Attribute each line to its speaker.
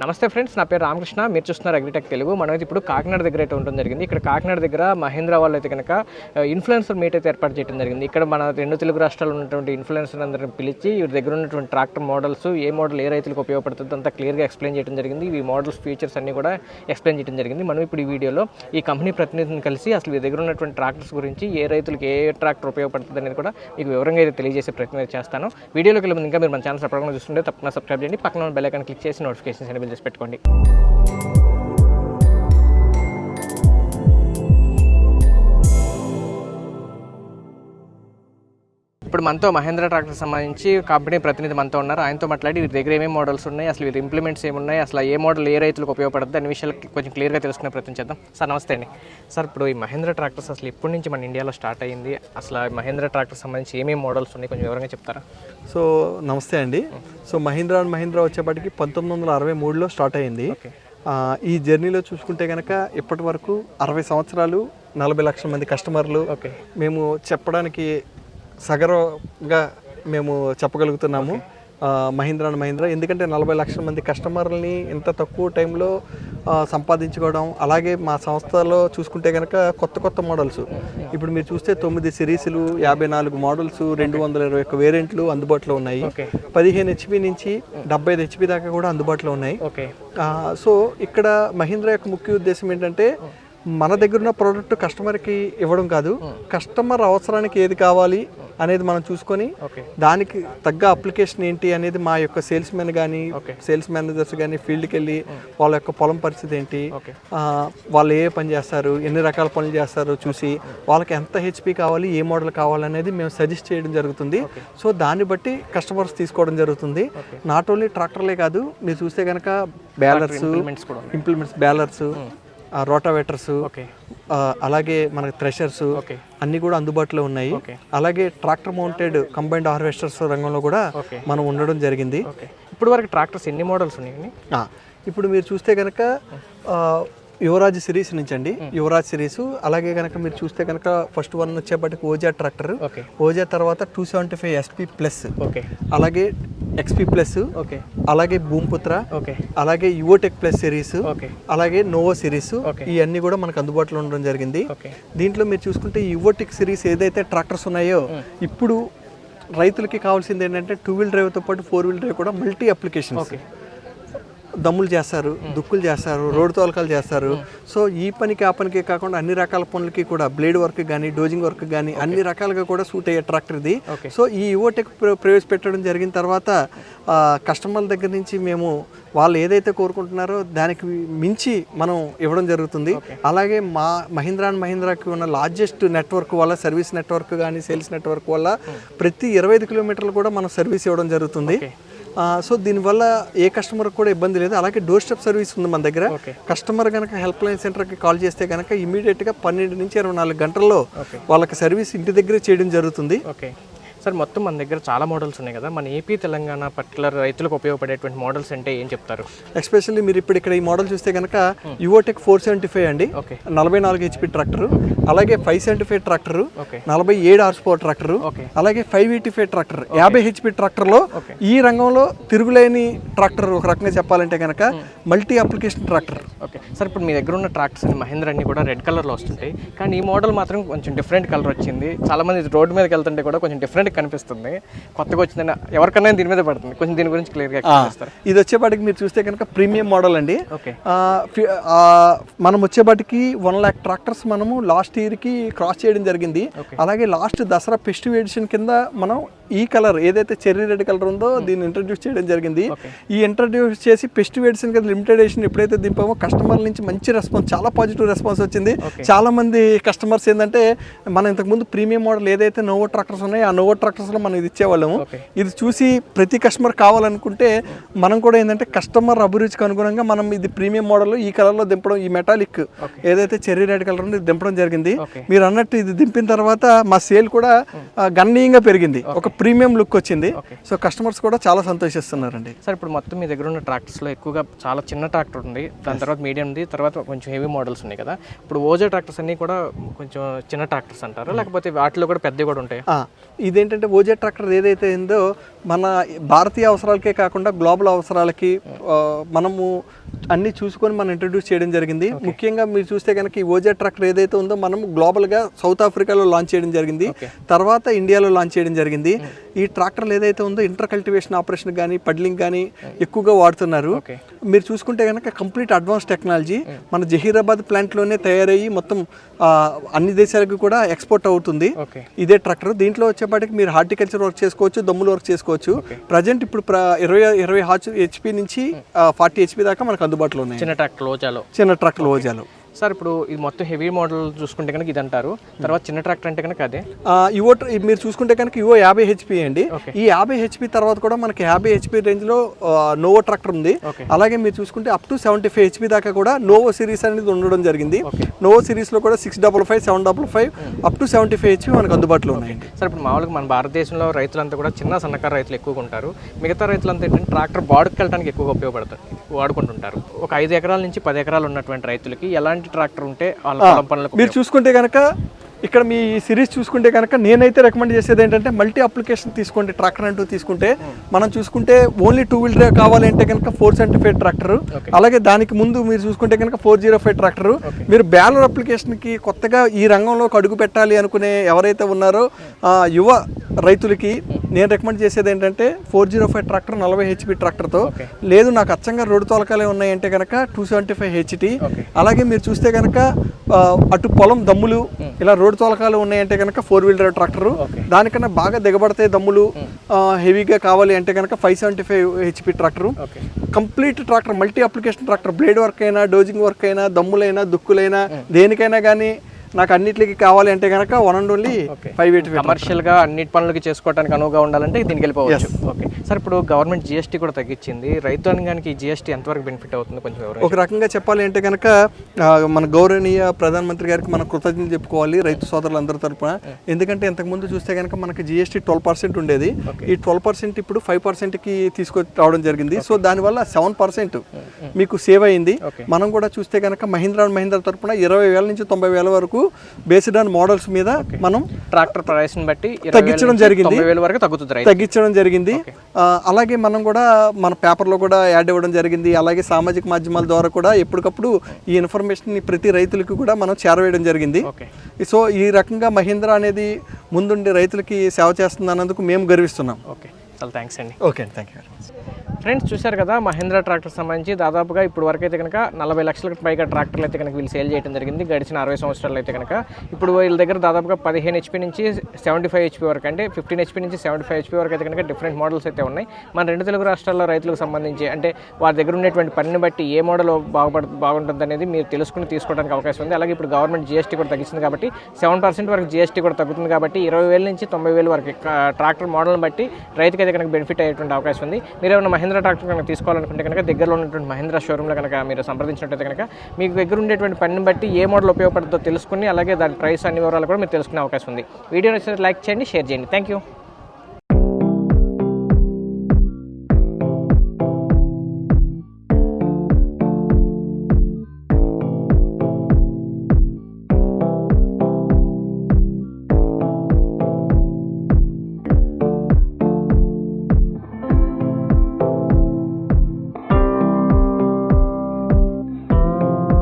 Speaker 1: నమస్తే ఫ్రెండ్స్ నా పేరు రామకృష్ణ. మీరు చూస్తున్నారు అగ్రిటెక్ తెలుగు. మనం అయితే ఇప్పుడు కాకినాడ దగ్గర అయితే ఉండడం జరిగింది. ఇక్కడ కాకినాడ దగ్గర మహేంద్ర వాళ్ళు అయితే కనుక ఇన్ఫ్లుయెన్సర్ మీట్ అయితే ఏర్పాటు చేయడం జరిగింది. ఇక్కడ మన రెండు తెలుగు రాష్ట్రాల్లో ఉన్నటువంటి ఇన్ఫ్లుయెన్సర్ అందరిని పిలిచి వీరి దగ్గర ఉన్నటువంటి ట్రాక్టర్ మోడల్స్ ఏ మోడల్ ఏ రైతులకు ఉపయోగపడుతుందో అంతా క్లియర్గా ఎక్స్ప్లెయిన్ చేయడం జరిగింది. ఈ మోడల్స్ ఫీచర్స్ అన్ని కూడా ఎక్స్ప్లెయిన్ చేయడం జరిగింది. మనం ఇప్పుడు ఈ వీడియోలో ఈ కంపెనీ ప్రతినిధిని కలిసి అసలు వీరి దగ్గర ఉన్నటువంటి ట్రాక్టర్స్ గురించి ఏ రైతులకు ఏ ట్రాక్టర్ ఉపయోగపడుతుంది అనేది కూడా మీకు వివరంగా అయితే తెలియజేసే ప్రయత్నం చేస్తాను. వీడియోలోకి వెళ్ళి ఇంకా మీరు మన ఛానల్ సబ్స్క్రైబ్ చూస్తుంటే తప్పకుండా సబ్స్క్రైబ్ చేయండి. పక్కన బెల్ ఐకాన్ క్లిక్ చేసి నోటిఫికేషన్స్ ఎనేబుల్ చేసి పెట్టుకోండి. ఇప్పుడు మనతో మహేంద్ర ట్రాక్టర్ సంబంధించి కంపెనీ ప్రతినిధి మనతో ఉన్నారు. ఆయనతో మాట్లాడి వీరి దగ్గర ఏమేమి మోడల్స్ ఉన్నాయి అసలు వీరి ఇంప్లిమెంట్స్ ఏమున్నాయి అసలు ఏ మోడల్ ఏ రైతులకు ఉపయోగపడుతుంది అనే విషయాలు కొంచెం క్లియర్గా తెలుసుకునే ప్రయత్నం చేద్దాం. సార్ నమస్తే అండి. సార్ ఇప్పుడు ఈ మహేంద్ర ట్రాక్టర్స్ అసలు ఎప్పటి నుంచి మన ఇండియాలో స్టార్ట్ అయ్యింది అసలు మహేంద్ర ట్రాక్టర్ సంబంధించి ఏమేమి మోడల్స్ ఉన్నాయి? కొంచెం వివరంగా చెప్తారా?
Speaker 2: సో నమస్తే అండి. సో మహీంద్రా అండ్ మహీంద్రా వచ్చేప్పటికి పంతొమ్మిది వందల అరవై మూడులో స్టార్ట్ ఆ, ఈ జర్నీలో చూసుకుంటే కనుక ఇప్పటి వరకు అరవై సంవత్సరాలు నలభై లక్షల మంది కస్టమర్లు
Speaker 1: ఓకే.
Speaker 2: మేము చెప్పడానికి సగర్వంగా మేము చెప్పగలుగుతున్నాము. మహీంద్రా అండ్ మహీంద్రా. ఎందుకంటే నలభై లక్షల మంది కస్టమర్లని ఇంత తక్కువ టైంలో సంపాదించుకోవడం అలాగే మా సంస్థలో చూసుకుంటే కనుక కొత్త కొత్త మోడల్స్. ఇప్పుడు మీరు చూస్తే తొమ్మిది సిరీస్లు యాభై నాలుగు మోడల్స్ రెండు వందల ఇరవై ఒక్క వేరియంట్లు అందుబాటులో ఉన్నాయి. పదిహేను హెచ్పి నుంచి డెబ్బై ఐదు హెచ్పి దాకా కూడా అందుబాటులో ఉన్నాయి. సో ఇక్కడ మహీంద్రా యొక్క ముఖ్య ఉద్దేశం ఏంటంటే మన దగ్గర ఉన్న ప్రోడక్ట్ కస్టమర్కి ఇవ్వడం కాదు కస్టమర్ అవసరానికి ఏది కావాలి అనేది మనం చూసుకొని దానికి తగ్గ అప్లికేషన్ ఏంటి అనేది మా యొక్క సేల్స్ మెన్ కానీ. సేల్స్ మేనేజర్స్ కానీ ఫీల్డ్కి వెళ్ళి వాళ్ళ యొక్క పొలం పరిస్థితి ఏంటి వాళ్ళు ఏ పని చేస్తారు ఎన్ని రకాల పనులు చేస్తారో చూసి వాళ్ళకి ఎంత హెచ్పి కావాలి ఏ మోడల్ కావాలనేది మేము సజెస్ట్ చేయడం జరుగుతుంది. సో దాన్ని బట్టి కస్టమర్స్ తీసుకోవడం జరుగుతుంది. నాట్ ఓన్లీ ట్రాక్టర్లే కాదు మీరు చూస్తే కనుక balers
Speaker 1: implements
Speaker 2: balers rotavators
Speaker 1: okay.
Speaker 2: అలాగే మనకి థ్రెషర్స్
Speaker 1: ఓకే.
Speaker 2: అన్నీ కూడా అందుబాటులో ఉన్నాయి. అలాగే ట్రాక్టర్ మౌంటెడ్ కంబైన్డ్ హార్వెస్టర్స్ రంగంలో కూడా మనం ఉండడం జరిగింది.
Speaker 1: ఇప్పుడు వరకు ట్రాక్టర్స్ ఎన్ని మోడల్స్ ఉన్నాయండి?
Speaker 2: ఆ, ఇప్పుడు మీరు చూస్తే కనుక యువరాజ్ సిరీస్ నుంచి అండి యువరాజ్ సిరీస్. అలాగే కనుక మీరు చూస్తే కనుక ఫస్ట్ వన్ వచ్చేప్పటికి ఓజా ట్రాక్టర్. ఓజా తర్వాత two seventy five SP plus అలాగే ఎక్స్పీ ప్లస్
Speaker 1: ఓకే.
Speaker 2: అలాగే భూమిపుత్ర
Speaker 1: ఓకే.
Speaker 2: అలాగే యువటెక్ ప్లస్ సిరీస్
Speaker 1: ఓకే.
Speaker 2: అలాగే నోవో సిరీస్. ఇవన్నీ కూడా మనకు అందుబాటులో ఉండడం జరిగింది. దీంట్లో మీరు చూసుకుంటే యువటెక్ సిరీస్ ఏదైతే ట్రాక్టర్స్ ఉన్నాయో ఇప్పుడు రైతులకి కావాల్సింది ఏంటంటే టూ వీల్ డ్రైవ్తో పాటు ఫోర్ వీల్ డ్రైవ్ కూడా మల్టీ అప్లికేషన్స్
Speaker 1: ఓకే.
Speaker 2: దమ్ములు చేస్తారు దుక్కులు చేస్తారు రోడ్డు తోలకాలు చేస్తారు. సో ఈ పనికి ఆ పనికి కాకుండా అన్ని రకాల పనులకి కూడా బ్లేడ్ వర్క్ కానీ డోజింగ్ వర్క్ కానీ అన్ని రకాలుగా కూడా సూట్ అయ్యే ట్రాక్టర్ ఇది. సో ఈ యువటెక్ ప్ర- ప్రవేశపెట్టడం జరిగిన తర్వాత కస్టమర్ల దగ్గర నుంచి మేము వాళ్ళు ఏదైతే కోరుకుంటున్నారో దానికి మించి మనం ఇవ్వడం జరుగుతుంది. అలాగే మా మహీంద్రా అండ్ మహీంద్రాకి ఉన్న లార్జెస్ట్ నెట్వర్క్ వల్ల సర్వీస్ నెట్వర్క్ కానీ సేల్స్ నెట్వర్క్ వల్ల ప్రతి ఇరవై ఐదు కిలోమీటర్లు కూడా మనం సర్వీస్ ఇవ్వడం జరుగుతుంది. సో దీనివల్ల ఏ కస్టమర్ కూడా ఇబ్బంది లేదు అలాగే డోర్ స్టెప్ సర్వీస్ ఉంది మన దగ్గర. కస్టమర్ కనుక హెల్ప్ లైన్ సెంటర్కి కాల్ చేస్తే కనుక ఇమీడియట్గా పన్నెండు నుంచి ఇరవై నాలుగు గంటల్లో. వాళ్ళకి సర్వీస్ ఇంటి దగ్గరే చేయడం జరుగుతుంది
Speaker 1: ఓకే సార్ మొత్తం మన దగ్గర చాలా మోడల్స్ ఉన్నాయి కదా. మన ఏపీ తెలంగాణ పర్టికులర్ రైతులకు ఉపయోగపడేటువంటి మోడల్స్ అంటే ఏం చెప్తారు?
Speaker 2: ఎస్పెషల్లీ మీరు ఇప్పుడు ఇక్కడ ఈ మోడల్ చూస్తే కనుక యువోటెక్ ఫోర్ సెవెంటీ ఫైవ్ అండి.
Speaker 1: ఓకే.
Speaker 2: నలభై నాలుగు హెచ్పి ట్రాక్టర్ అలాగే five seventy five tractor
Speaker 1: okay.
Speaker 2: నలభై ఏడు హార్స్ పవర్ ట్రాక్టర్
Speaker 1: ఓకే.
Speaker 2: అలాగే ఫైవ్ ఎయిటీ ఫైవ్ ట్రాక్టర్. యాభై హెచ్పి ట్రాక్టర్లో. ఈ రంగంలో తిరుగులేని ట్రాక్టర్ ఒక రకంగా చెప్పాలంటే కనుక multi application tractor.
Speaker 1: Okay. Sir ఇప్పుడు మీ దగ్గర ఉన్న ట్రాక్టర్స్ అన్ని మహేంద్ర అన్ని కూడా రెడ్ కలర్లో వస్తుంటాయి. కానీ ఈ మోడల్ మాత్రం కొంచెం డిఫరెంట్ కలర్ వచ్చింది. చాలా మంది రోడ్డు మీదకి వెళ్తుంటే కూడా కొంచెం డిఫరెంట్ కనిపిస్తుంది. కొత్తగా వచ్చిందని ఎవరికైనా దీని మీద పడుతుంది. కొంచెం దీని గురించి క్లియర్గా
Speaker 2: ఇది వచ్చేపాటికి మీరు చూస్తే కనుక ప్రీమియం మోడల్ అండి.
Speaker 1: ఓకే.
Speaker 2: మనం వచ్చేపాటికి వన్ ల్యాక్ ట్రాక్టర్స్ మనము లాస్ట్ ఇయర్కి క్రాస్ చేయడం జరిగింది. అలాగే లాస్ట్ దసరా ఫెస్టివ్ ఎడిషన్ కింద మనం ఈ కలర్ ఏదైతే చెర్రీ రెడ్ కలర్ ఉందో దీన్ని ఇంట్రడ్యూస్ చేయడం జరిగింది. ఈ ఇంట్రడ్యూస్ చేసి ఎడిషన్ కింద లిమిటెడ్ ఎడిషన్ ఎప్పుడైతే దింపామో కస్టమర్ నుంచి మంచి రెస్పాన్స్ చాలా పాజిటివ్ రెస్పాన్స్ వచ్చింది. చాలా మంది కస్టమర్స్ ఏంటంటే మనం ఇంతకుముందు ప్రీమియం మోడల్ ఏదైతే నోవో ట్రాక్టర్స్ ఉన్నాయో ఆ నోవో ట్రాక్టర్స్లో మనం ఇది ఇచ్చేవాళ్ళము ఇది చూసి ప్రతి కస్టమర్ కావాలనుకుంటే మనం కూడా ఏంటంటే కస్టమర్ అభిరుచికి అనుగుణంగా మనం ఇది ప్రీమియం మోడల్ ఈ కలర్లో దింపడం ఈ మెటాలిక్ ఏదైతే చెర్రీ రెడ్ కలర్ ఉందో దింపడం జరిగింది. మీరు అన్నట్టు ఇది దింపిన తర్వాత మా సేల్ కూడా ఆ, గణనీయంగా పెరిగింది. ఒక ప్రీమియం లుక్ వచ్చింది. సో కస్టమర్స్ కూడా చాలా సంతోషిస్తున్నారండి.
Speaker 1: సార్ ఇప్పుడు మొత్తం మీ దగ్గర ఉన్న ట్రాక్టర్స్లో ఎక్కువగా చాలా చిన్న ట్రాక్టర్ ఉంది. దాని తర్వాత మీడియం ఉంది. తర్వాత కొంచెం హెవీ మోడల్స్ ఉన్నాయి కదా. ఇప్పుడు ఓజో ట్రాక్టర్స్ అన్నీ కూడా కొంచెం చిన్న ట్రాక్టర్స్ అంటారు? లేకపోతే వాటిలో కూడా పెద్దవి కూడా ఉంటాయి?
Speaker 2: ఇదేంటంటే ఓజే ట్రాక్టర్ ఏదైతే ఉందో మన భారతీయ అవసరాలకే కాకుండా గ్లోబల్ అవసరాలకి ఆ, మనము అన్ని చూసుకొని మనం ఇంట్రడ్యూస్ చేయడం జరిగింది. ముఖ్యంగా మీరు చూస్తే కనుక ఈ ఓజే ట్రాక్టర్ ఏదైతే ఉందో మనం గ్లోబల్గా సౌత్ ఆఫ్రికాలో లాంచ్ చేయడం జరిగింది. తర్వాత ఇండియాలో లాంచ్ చేయడం జరిగింది. ఈ ట్రాక్టర్లు ఏదైతే ఉందో ఇంటర్ కల్టివేషన్ ఆపరేషన్ కానీ పడ్లింగ్ కానీ ఎక్కువగా వాడుతున్నారు. మీరు చూసుకుంటే కనుక కంప్లీట్ అడ్వాన్స్ టెక్నాలజీ మన జహీరాబాద్ ప్లాంట్లోనే తయారయ్యి మొత్తం అన్ని దేశాలకు కూడా ఎక్స్పోర్ట్ అవుతుంది. ఇదే ట్రాక్టర్. దీంట్లో వచ్చేపాటికి మీరు హార్టికల్చర్ వర్క్ చేసుకోవచ్చు దమ్ములు వర్క్ చేసుకోవచ్చు. ప్రజెంట్ ఇప్పుడు ఇరవై ఇరవై హాచ్ హెచ్పి నుంచి ఫార్టీ హెచ్పి దాకా మనకు అందుబాటులో ఉన్నాయి.
Speaker 1: చిన్న ట్రాక్టర్ ఓజాలో.
Speaker 2: చిన్న ట్రక్లు ఓజాలు.
Speaker 1: సార్ ఇప్పుడు ఇది మొత్తం హెవీ మోడల్ చూసుకుంటే కనుక ఇది అంటారు తర్వాత చిన్న ట్రాక్టర్ అంటే కనుక అదే?
Speaker 2: ఇది మీరు చూసుకుంటే కనుక ఇవో యాభై హెచ్పి అండి. ఈ యాభై హెచ్పి తర్వాత కూడా మనకి యాభై హెచ్పి రేంజ్లో నోవో ట్రాక్టర్ ఉంది. అలాగే మీరు చూసుకుంటే up to seventy five HP దాకా కూడా నోవో సిరీస్ అనేది ఉండడం జరిగింది. నోవో సిరీస్లో కూడా six double five seven double five up to seventy five HP మనకు అందుబాటులో ఉన్నాయండి.
Speaker 1: సార్ ఇప్పుడు మామూలుగా మన భారతదేశంలో రైతులంతా కూడా చిన్న సన్నకారు రైతులు ఎక్కువగా ఉంటారు. మిగతా రైతులంతా ఏంటంటే ట్రాక్టర్ బాడుకు వెళ్ళడానికి ఎక్కువగా ఉపయోగపడుతుంది వాడుకుంటుంటారు. ఒక ఐదు ఎకరాల నుంచి పది ఎకరాలు ఉన్నటువంటి రైతులకి ఎలాంటి ట్రాక్టర్ ఉంటే వాళ్ళ పొలం పనులకు
Speaker 2: మీరు చూసుకుంటే కనుక ఇక్కడ మీ సిరీస్ చూసుకుంటే కనుక నేనైతే రికమెండ్ చేసేది ఏంటంటే మల్టీ అప్లికేషన్ తీసుకోండి ట్రాక్టర్ అంటూ తీసుకుంటే. మనం చూసుకుంటే ఓన్లీ టూ వీల్ డ్రైవ్ కావాలి అంటే కనుక ఫోర్ సెవెంటీ ఫైవ్ ట్రాక్టర్. అలాగే దానికి ముందు మీరు చూసుకుంటే కనుక ఫోర్ జీరో ఫైవ్ ట్రాక్టర్ మీరు బ్యాలర్ అప్లికేషన్కి కొత్తగా ఈ రంగంలోకి అడుగు పెట్టాలి అనుకునే ఎవరైతే ఉన్నారో ఆ, యువ రైతులకి నేను రికమెండ్ చేసేది ఏంటంటే ఫోర్ జీరో ఫైవ్ ట్రాక్టర్ నలభై హెచ్పి ట్రాక్టర్తో. లేదు నాకు అచ్చంగా రోడ్డు తోలకాలే ఉన్నాయంటే కనుక టూ సెవెంటీ ఫైవ్ హెచ్టి. అలాగే మీరు చూస్తే కనుక అటు పొలం దమ్ములు ఇలా రోడ్డు తోలకాలు ఉన్నాయంటే కనుక ఫోర్ వీల్ డ్రైవ్ ట్రాక్టర్. దానికన్నా బాగా దిగబడతాయి దమ్ములు హెవీగా కావాలి అంటే కనుక five seventy five HP tractor. Complete tractor multi application tractor blade work అయినా డోజింగ్ వర్క్ అయినా దమ్ములైనా దుక్కులైనా దేనికైనా కానీ నాకు అన్నిటికి కావాలి అంటే కనుక one and only. Five eighty five
Speaker 1: కమర్షియల్గా అన్నిటి పనులకి చేసుకోవడానికి అనువుగా ఉండాలంటే దీనికి వెళ్ళిపోవచ్చు. ఓకే. సార్ ఇప్పుడు గవర్నమెంట్ జిఎస్టీ కూడా తగ్గించింది. రైతు అనగానికి ఈ జిఎస్టీ ఎంతవరకు బెనిఫిట్ అవుతుంది కొంచెం
Speaker 2: ఒక రకంగా చెప్పాలి అంటే కనుక మన గౌరవనీయ ప్రధానమంత్రి గారికి మన కృతజ్ఞతలు చెప్పుకోవాలి రైతు సోదరులందరి తరపున. ఎందుకంటే ఇంతకుముందు చూస్తే కనుక మనకి జిఎస్టీ ట్వెల్వ్ పర్సెంట్ ఉండేది. ఈ ట్వెల్వ్ పర్సెంట్ ఇప్పుడు ఫైవ్ పర్సెంట్కి తీసుకొని రావడం జరిగింది. సో దానివల్ల సెవెన్ పర్సెంట్ మీకు సేవ్ అయింది. మనం కూడా చూస్తే కనుక మహీంద్రా అండ్ మహీంద్రా తరపున ఇరవై వేల నుంచి తొంభై వేల వరకు బేస్డ్ ఆన్ మోడల్స్ మీద మనం
Speaker 1: ట్రాక్టర్ ప్రైస్ బట్టి
Speaker 2: తగ్గించడం జరిగింది.
Speaker 1: వరకు తగ్గుతుంది
Speaker 2: తగ్గించడం జరిగింది. అలాగే మనం కూడా మన పేపర్లో కూడా యాడ్ ఇవ్వడం జరిగింది. అలాగే సామాజిక మాధ్యమాల ద్వారా కూడా ఎప్పటికప్పుడు ఈ ఇన్ఫర్మేషన్ ప్రతి రైతులకు కూడా మనం చేరవేయడం జరిగింది. సో ఈ రకంగా మహీంద్రా అనేది ముందుండి రైతులకి సేవ చేస్తుంది అన్నందుకు మేము గర్విస్తున్నాం.
Speaker 1: ఓకే చాలా థ్యాంక్స్ అండి.
Speaker 2: ఓకే అండి థ్యాంక్ యూ
Speaker 1: ఫ్రెండ్స్ చూశారు కదా మహేంద్ర ట్రాక్టర్ సంబంధించి దాదాపుగా ఇప్పుడు వరకు అయితే కనుక నలభై లక్షలకు పైగా ట్రాక్టర్లు అయితే కనుక వీళ్ళు సేల్ చేయడం జరిగింది. గడిచిన అరవై సంవత్సరాలు అయితే కనుక ఇప్పుడు వీళ్ళ దగ్గర దాదాపుగా పదిహేను హెచ్పి నుంచి సెవెంటీ ఫైవ్ హెచ్పి వరకు అంటే ఫిఫ్టీన్ హెచ్పి నుంచి సెవెంటీ ఫైవ్ హెచ్పి వరకు అయితే కనుక డిఫరెంట్ మోడల్స్ అయితే ఉన్నాయి. మన రెండు తెలుగు రాష్ట్రాల్లో రైతులకు సంబంధించి అంటే వారి దగ్గర ఉన్నటువంటి పనిని బట్టి ఏ మోడల్ బాగుపడ బాగుంటుంది అనేది మీరు తెలుసుకుని తీసుకోవడానికి అవకాశం ఉంది. అలాగే ఇప్పుడు గవర్నమెంట్ జీఎస్టీ కూడా తగ్గిస్తుంది కాబట్టి సెవెన్ పర్సెంట్ వరకు జీఎస్టీ కూడా తగ్గుతుంది కాబట్టి ఇరవై వేల నుంచి తొంభై వేల వరకు ట్రాక్టర్ మోడల్ని బట్టి రైతుకి అయితే కనుక బెనిఫిట్ అయ్యేటువంటి అవకాశం ఉంది. మీరు ఏమైనా మహేంద్ర ట్రాక్టర్ కనుక తీసుకోవాలనుకుంటే కనుక దగ్గరలో ఉన్నటువంటి మహేంద్ర షోరూంలో కనుక మీరు సంప్రదించినట్టయితే కనుక మీకు దగ్గర ఉండేటువంటి పనిని బట్టి ఏ మోడల్ ఉపయోగపడుతుందో తెలుసుకుని అలాగే దాని ప్రైస్ అన్ని వివరాలు కూడా మీరు తెలుసుకునే అవకాశం ఉంది. వీడియో నచ్చినట్లయితే లైక్ చేయండి షేర్ చేయండి. Thank you